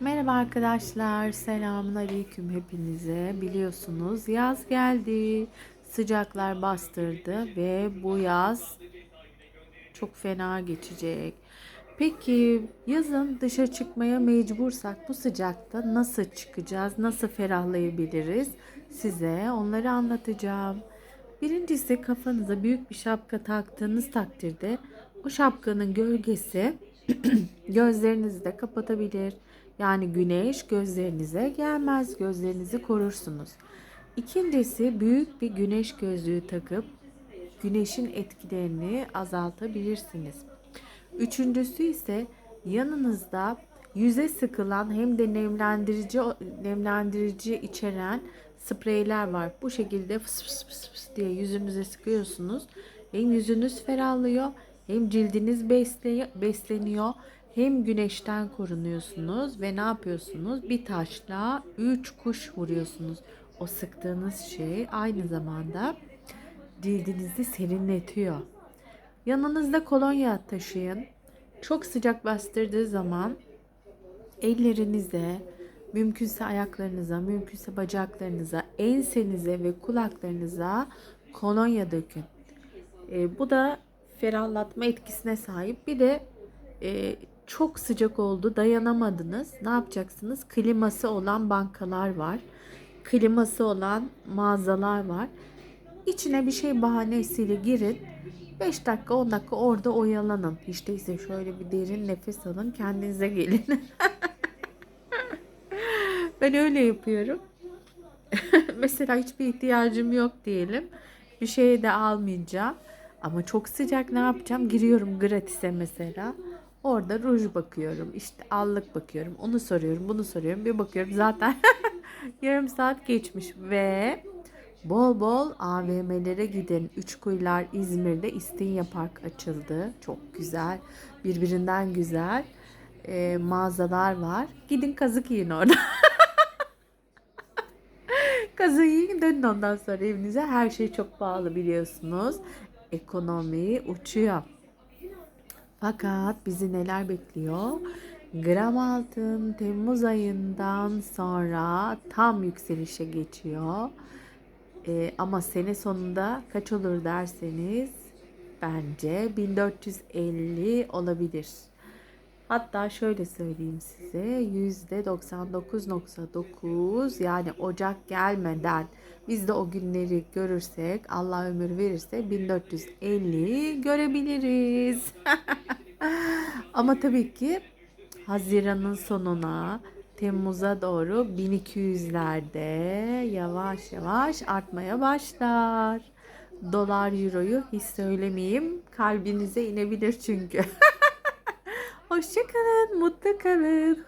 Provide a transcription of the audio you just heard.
Merhaba arkadaşlar, selamun aleyküm hepinize. Biliyorsunuz yaz geldi, sıcaklar bastırdı ve bu yaz çok fena geçecek. Peki yazın dışarı çıkmaya mecbursak bu sıcakta nasıl çıkacağız, nasıl ferahlayabiliriz? Size onları anlatacağım. Birincisi kafanıza büyük bir şapka taktığınız takdirde o şapkanın gölgesi gözlerinizi de kapatabilir. Yani güneş gözlerinize gelmez, gözlerinizi korursunuz. İkincisi büyük bir güneş gözlüğü takıp güneşin etkilerini azaltabilirsiniz. Üçüncüsü ise yanınızda yüze sıkılan hem de nemlendirici nemlendirici içeren spreyler var. Bu şekilde fıs fıs fıs fıs diye yüzünüze sıkıyorsunuz. Hem yüzünüz ferahlıyor hem cildiniz besle- besleniyor hem güneşten korunuyorsunuz ve ne yapıyorsunuz? Bir taşla üç kuş vuruyorsunuz. O sıktığınız şey aynı zamanda cildinizi serinletiyor. Yanınızda kolonya taşıyın. Çok sıcak bastırdığı zaman ellerinize, mümkünse ayaklarınıza, mümkünse bacaklarınıza, ensenize ve kulaklarınıza kolonya dökün. E, bu da ferahlatma etkisine sahip. Bir de e, çok sıcak oldu, dayanamadınız. Ne yapacaksınız? Kliması olan bankalar var. Kliması olan mağazalar var. İçine bir şey bahanesiyle girin. 5 dakika 10 dakika orada oyalanın. Hiç değilse şöyle bir derin nefes alın. Kendinize gelin. ben öyle yapıyorum. Mesela hiçbir ihtiyacım yok diyelim. Bir şeye de almayacağım. Ama çok sıcak ne yapacağım? Giriyorum gratis'e mesela. Orada ruj bakıyorum. işte allık bakıyorum. Onu soruyorum, bunu soruyorum. Bir bakıyorum zaten yarım saat geçmiş ve bol bol AVM'lere gidin. Üçkuyular İzmir'de İstinye Park açıldı. Çok güzel. Birbirinden güzel e, mağazalar var. Gidin kazık yiyin orada. Kazığı yiyin dönün ondan sonra evinize. Her şey çok pahalı biliyorsunuz. Ekonomi uçuyor. Fakat bizi neler bekliyor? Gram altın Temmuz ayından sonra tam yükselişe geçiyor. Ee, ama sene sonunda kaç olur derseniz bence 1450 olabilir. Hatta şöyle söyleyeyim size %99.9 yani Ocak gelmeden biz de o günleri görürsek Allah ömür verirse 1450 görebiliriz. Ama tabii ki Haziran'ın sonuna Temmuz'a doğru 1200'lerde yavaş yavaş artmaya başlar. Dolar euroyu hiç söylemeyeyim kalbinize inebilir çünkü. Hoşçakalın, mutlu kalın.